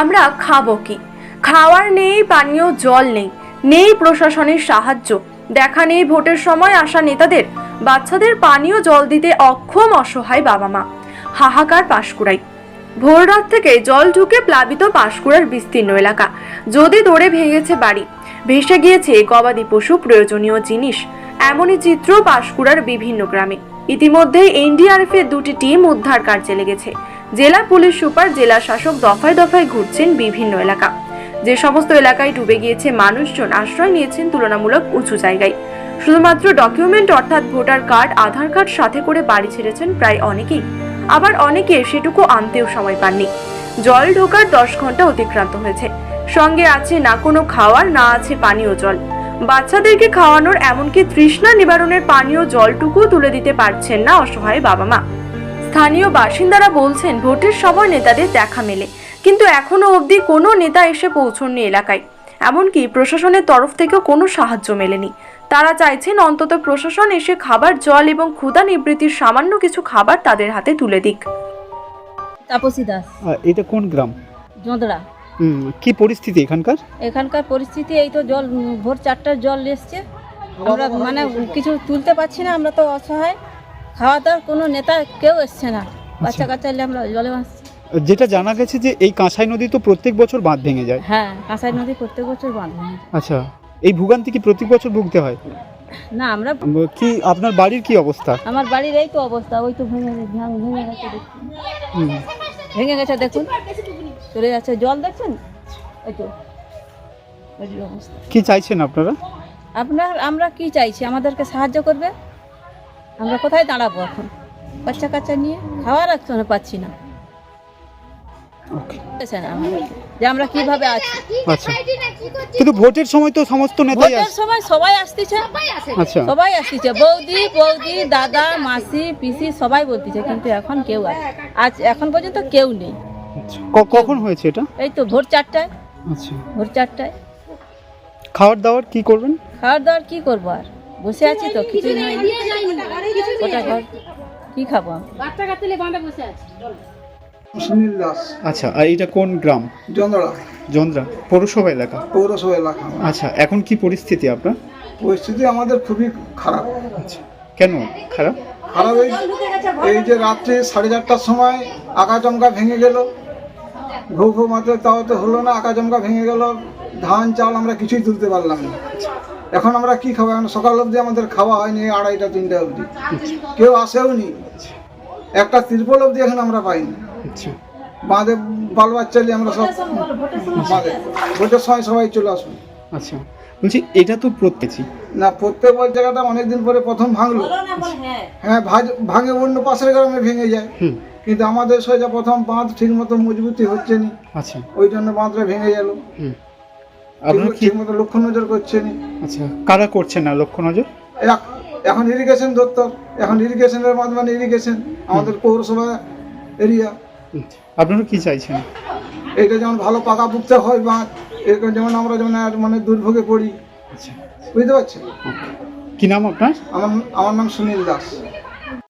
আমরা খাব কি? খাওয়ার নেই, পানীয় জল নেই নেই প্রশাসনের সাহায্য। দেখা নেই ভোটের সময় আসা নেতাদের। বাচ্চাদের পানীয় জল দিতে অক্ষম অসহায় বাবা মা। হাহাকার পাশকুড়াই ভোর রাত থেকে জল ঢুকে প্লাবিত পাশকুড়ার বিস্তীর্ণ এলাকা। যদি দৌড়ে ভেঙেছে বাড়ি। ভেসে গিয়েছে গবাদি পশু, প্রয়োজনীয় জিনিস। এমনই চিত্র পাশকুড়ার বিভিন্ন গ্রামে। ইতিমধ্যেই এনডিআরএফ এর দুটি টিম উদ্ধার কার্যে লেগেছে। জেলা পুলিশ সুপার, জেলা শাসক দফায় দফায় ঘুরছেন বিভিন্ন এলাকা। যে সমস্ত এলাকায় ডুবে গিয়েছে মানুষজন, আশ্রয় নিয়েছেন তুলনামূলক উঁচু জায়গায়। শুধুমাত্র ডকুমেন্ট অর্থাৎ ভোটার কার্ড আধার কার্ড সাথে করে বাড়ি ছেড়েছেন প্রায় অনেকেই। আবার অনেকে সেটুকু আনতেও সময় পাননি। জল ঢোকার দশ ঘণ্টা অতিক্রান্ত হয়েছে। সঙ্গে আছে না কোনো খাওয়ার, না আছে পানীয় জল। বাচ্চাদেরকে খাওয়ানোর এমনকি তৃষ্ণা নিবারণের পানীয় জলটুকু তুলে দিতে পারছেন না অসহায় বাবা মা। স্থানীয় বাসিন্দারা বলছেন ভোটের সময় নেতাদের দেখা মেলে কিন্তু এখনও অবধি কোনো নেতা এসে পৌঁছননি এলাকায়। এমনকি প্রশাসনের তরফ থেকেও কোনো সাহায্য মেলেনি। তারা চাইছেন অন্তত প্রশাসন এসে খাবার জল এবং ক্ষুধা নিবৃত্তির সামান্য কিছু খাবার তাদের হাতে তুলে দিক। তাপসী দাস। আহ, এটা কোন গ্রাম? জোঁদড়া। হুম, কি পরিস্থিতি এখানকার? এখানকার পরিস্থিতি এই তো জল উম, ভোর চারটার জল এসছে। আমরা মানে কিছু তুলতে পারছি না আমরা তো অসহায়। খাওয়া দাওয়ার কোনো নেতা কেউ এসছে না। বাচ্চা কাচ্চা এলে আমরা জলে ভাসছি। যেটা জানা গেছে যে এই কাঁসাই নদী তো প্রত্যেক বছর বাঁধ ভেঙে যায়। হ্যাঁ কাঁসাই নদী প্রত্যেক বছর বাঁধ ভাঙে। আচ্ছা এই ভোগান্তি কি প্রত্যেক বছর ভুগতে হয়? না আমরা কি আপনার বাড়ির কি অবস্থা? আমার বাড়ির এই তো অবস্থা ওই তো ভেঙে ভাঙ- গেছে ভেঙে গেছে দেখুন। চলে যাচ্ছে জল দেখছেন? এই তো অবস্থা। কি চাইছেন আপনারা? আপনার আমরা কি চাইছি? আমাদেরকে সাহায্য করবে? আমরা কোথায় দাঁড়াবো এখন? বাচ্চা কাচ্চা নিয়ে খাওয়ার একসঙ্গে পাচ্ছি না। ওকে বলেছে না যে আমরা কীভাবে আছি? আচ্ছা। কিন্তু ভোটের সময় তো সমস্ত নেতাই ভোটের সময় সবাই আসতেছে। আচ্ছা। সবাই আসতেছে। বৌদি বৌদি দাদা মাসি পিসি সবাই বলতেছে কিন্তু এখন কেউ আছে আজ এখন পর্যন্ত কেউ নেই। আচ্ছা। কখন হয়েছে এটা? এই তো ভোর চারটায়। আচ্ছা। ভোর চারটায়। খাওয়ার দাওয়ার কি করবেন? খাওয়ার দাওয়ার কি করব আর? বসে আছি তো কিছু নেই ওটা ঘর? কি খাব? আমি? সুনীল দাস। আচ্ছা আর এটা কোন গ্রাম? জন্দড়া জন্দ্রা পৌরসভা এলাকা? পৌরসভা এলাকা আচ্ছা এখন কি পরিস্থিতি আপনার? পরিস্থিতি আমাদের খুবই খারাপ। আচ্ছা কেন খারাপ? খারাপ এই এই যে রাত্রে সাড়ে চারটার সময় আকাচমকা ভেঙে গেল। ঘু ঘু মাত্র তাও তো হলো না আকাচমকা ভেঙে গেল। ধান চাল আমরা কিছুই তুলতে পারলাম না। এখন আমরা কি খাব? এখন সকাল অবধি আমাদের খাওয়া হয়নি আড়াইটা তিনটা অবধি। কেউ আসেও নি। একটা তিরপল অবধি এখন আমরা পাইনি। আচ্ছা। বাঁধে বাল বাচ্চা নিয়ে আমরা সব বাঁধে ভোটের সময় সবাই চলে আসুন আচ্ছা। বলছি এটা তো প্রত্যেকই না প্রত্যেক ওই জায়গাটা অনেকদিন পরে প্রথম ভাঙলো। হ্যাঁ ভাজ- ভাঙে অন্য পাশের গ্রামে ভেঙে যায়। হুম। কিন্তু আমাদের সোজা প্রথম বাঁধ ঠিক মতো মজবুতি হচ্ছে না। আচ্ছা। ওই জন্য বাঁধটা ভেঙে গেল। হুম। আপনারা কি লক্ষ্য নজর করছে না আচ্ছা কারা করছেন না লক্ষ্য নজর? এখন ইরিগেশন দপ্তর এখন ইরিগেশনের মাধ্যমে ইরিগেশন আমাদের পৌরসভা এরিয়া। আপনারা কি চাইছেন? এটা যেমন ভালো পাকা পুক্তা হয় বাঁধ এরকম যেমন আমরা যেমন আর মানে দুর্ভোগে পড়ি। আচ্ছা। বুঝতে পারছেন? কি নাম আপনার? আমার আমার নাম সুনীল দাস।